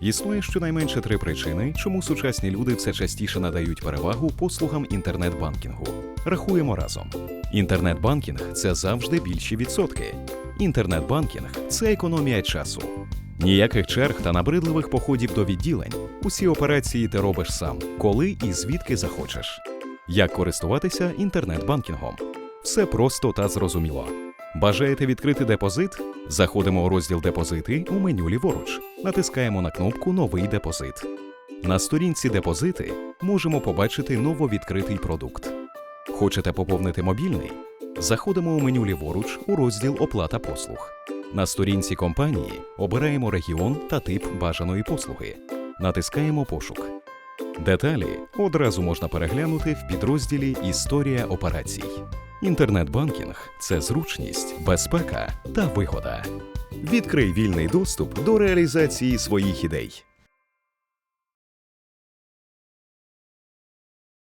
Існує щонайменше три причини, чому сучасні люди все частіше надають перевагу послугам інтернет-банкінгу. Рахуємо разом. Інтернет-банкінг це завжди більші відсотки. Інтернет-банкінг це економія часу. Ніяких черг та набридливих походів до відділень. Усі операції ти робиш сам, коли і звідки захочеш. Як користуватися інтернет-банкінгом? Все просто та зрозуміло. Бажаєте відкрити депозит? Заходимо у розділ Депозити у меню ліворуч. Натискаємо на кнопку Новий депозит. На сторінці Депозити можемо побачити нововідкритий продукт. Хочете поповнити мобільний? Заходимо у меню ліворуч у розділ Оплата послуг. На сторінці компанії обираємо регіон та тип бажаної послуги. Натискаємо Пошук. Деталі одразу можна переглянути в підрозділі Історія операцій. Інтернет-банкінг це зручність, безпека та вигода. Відкрий вільний доступ до реалізації своїх ідей.